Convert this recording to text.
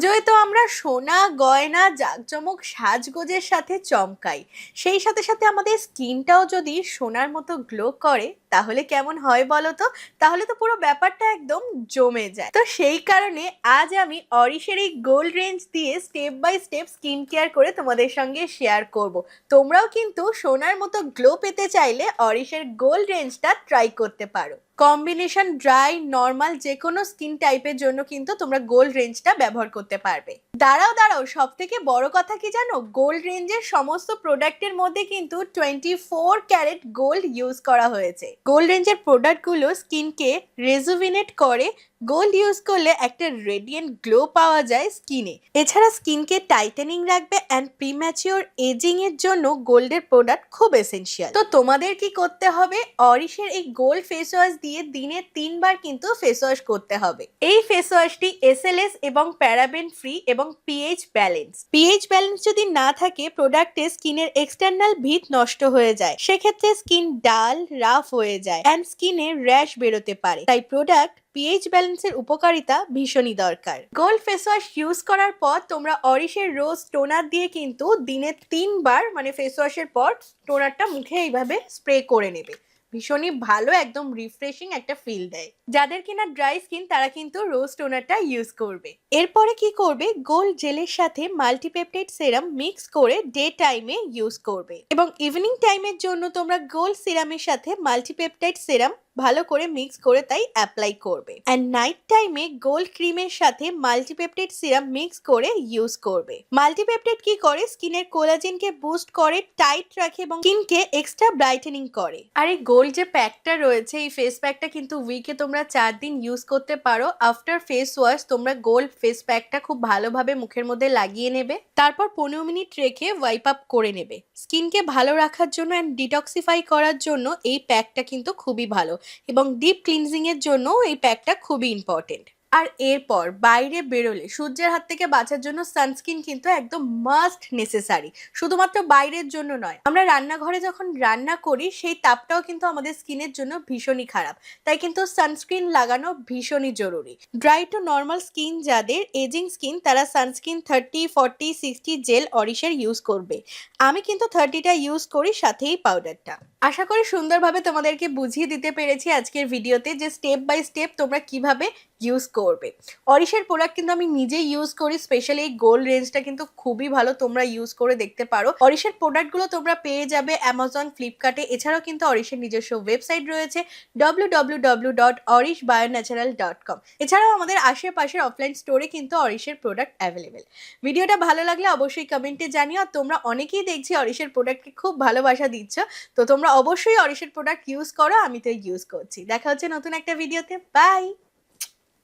পুজোয় তো আমরা সোনা, গয়না, জাঁকজমক, সাজগোজের সাথে চমকাই। সেই সাথে সাথে আমাদের স্কিনটাও যদি সোনার মতো গ্লো করে তাহলে কেমন হয় বলো তো? তাহলে তো পুরো ব্যাপারটা একদম জমে যায়। তো সেই কারণে আজ আমি অরিশের এই গোল্ড রেঞ্জ দিয়ে step by step skin care করে তোমাদের সঙ্গে শেয়ার করব। তোমরাও কিন্তু সোনার মতো গ্লো পেতে চাইলে অরিশের গোল্ড রেঞ্জটা ট্রাই করতে পারো। কম্বিনেশন ড্রাই নর্মাল যে কোনো স্কিন টাইপের জন্য কিন্তু তোমরা গোল্ড রেঞ্জটা ব্যবহার করতে পারবে। দাঁড়াও দাঁড়াও সব থেকে বড় কথা কি জানো? গোল্ড রেঞ্জের সমস্ত প্রোডাক্টের মধ্যে কিন্তু twenty four carat gold use করা হয়েছে। গোল্ড রেঞ্জের প্রোডাক্টগুলো স্কিনকে রেজুভিনেট করে গোল্ড ইউজ করলে একটা রেডিয়েন্ট গ্লো পাওয়া যায় স্কিনে এছাড়া স্কিনকে টাইটেনিং রাখবে অ্যান্ড প্রিম্যাচিওর এজিং এর জন্য গোল্ডের প্রোডাক্ট খুব এসেনশিয়াল তো তোমাদের কি করতে হবে? অরিশের এই গোল্ড ফেস ওয়াশ দিয়ে দিনে তিনবার কিন্তু ফেস ওয়াশ করতে হবে। এই ফেস ওয়াশটি এসএলএস এবং প্যারাবেন ফ্রি এবং পিএইচ ব্যালেন্স পিএইচ ব্যালেন্স যদি না থাকে প্রোডাক্টে স্কিনের এক্সটার্নাল ভিত নষ্ট হয়ে যায়। সেক্ষেত্রে স্কিন ডাল রাফ হয়ে যায় অ্যান্ড স্কিনে র্যাশ বেরোতে পারে। তাই প্রোডাক্ট পিএইচ ব্যালেন্সের উপকারিতা ভীষণই দরকার। গোল্ড ফেস ওয়াশ ইউজ করার পর তোমরা অরিশের রোজ টোনার দিয়ে কিন্তু দিনে তিনবার মানে ফেস ওয়াশের পর টোনারটা মুখে এইভাবে স্প্রে করে নেবে। ভীষণই ভালো, একদম রিফ্রেশিং একটা ফিল দেয়। যাদের কিনা ড্রাই স্কিন তারা কিন্তু রোজ টোনারটা ইউজ করবে। এরপরে কি করবে? গোল্ড জেলের সাথে মাল্টিপেপটাইড সেরাম মিক্স করে ডে টাইমে ইউজ করবে। এবং ইভিনিং টাইমের জন্য তোমরা গোল্ড সিরামের সাথে মাল্টিপেপটাইড সেরাম ভালো করে মিক্স করে তাই অ্যাপ্লাই করবে। অ্যান্ড নাইট টাইমে গোল্ড ক্রিমের সাথে মাল্টিপেপটেড সিরাম মিক্স করে ইউজ করবে। মাল্টিপেপটেড কি করে? স্কিনের কোলাজিনকে বুস্ট করে টাইট রাখে এবং স্কিনকে এক্সট্রা ব্রাইটেনিং করে। আর এই গোল্ড যে প্যাকটা রয়েছে, এই ফেস প্যাকটা কিন্তু উইকে তোমরা চার দিন ইউজ করতে পারো। আফটার ফেস ওয়াশ তোমরা গোল্ড ফেস প্যাকটা খুব ভালোভাবে মুখের মধ্যে লাগিয়ে নেবে। তারপর পনেরো মিনিট রেখে ওয়াইপ আপ করে নেবে। স্কিনকে ভালো রাখার জন্য অ্যান্ড ডিটক্সিফাই করার জন্য এই প্যাকটা কিন্তু খুবই ভালো। এবং ডিপ ক্লিনজিং এর জন্য এই প্যাকটা খুবই ইম্পর্টেন্ট আর এরপর বাইরে বেরোলে সূর্যের হাত থেকে বাঁচার জন্য সানস্ক্রিন কিন্তু একদম মাস্ট নেসেসারি শুধুমাত্র বাইরের জন্য নয়, আমরা রান্নাঘরে যখন রান্না করি, সেই তাপটাও কিন্তু আমাদের স্কিনের জন্য ভীষণই খারাপ। তাই কিন্তু সানস্ক্রিন লাগানো ভীষণই জরুরি। ড্রাই টু নর্মাল স্কিন যাদের এজিং স্কিন তারা sunscreen thirty forty sixty gel অরিশের ইউজ করবে। আমি কিন্তু থার্টিটা ইউজ করি, সাথেই পাউডারটা আশা করি সুন্দরভাবে তোমাদেরকে বুঝিয়ে দিতে পেরেছি আজকের ভিডিওতে যে স্টেপ বাই স্টেপ তোমরা কীভাবে ইউজ করবে। অরিশের প্রোডাক্ট কিন্তু আমি নিজেই ইউজ করি স্পেশালি এই গোল্ড রেঞ্জটা কিন্তু খুবই ভালো, তোমরা ইউজ করে দেখতে পারো। অরিশের প্রোডাক্টগুলো তোমরা পেয়ে যাবে অ্যামাজন ফ্লিপকার্টে এছাড়াও কিন্তু অরিশের নিজস্ব ওয়েবসাইট রয়েছে W W dot Aurish dot com এছাড়াও আমাদের আশেপাশের অফলাইন স্টোরে কিন্তু অরিশের প্রোডাক্ট অ্যাভেলেবেল ভিডিওটা ভালো লাগলে অবশ্যই কমেন্টে জানিও। আর তোমরা অনেকেই দেখছি অরিশের প্রোডাক্টকে খুব ভালোবাসা দিচ্ছ। তো তোমরা অবশ্যই অরিশের প্রোডাক্ট ইউজ করো, আমি তো ইউজ করছি। দেখা হচ্ছে নতুন একটা ভিডিওতে বাই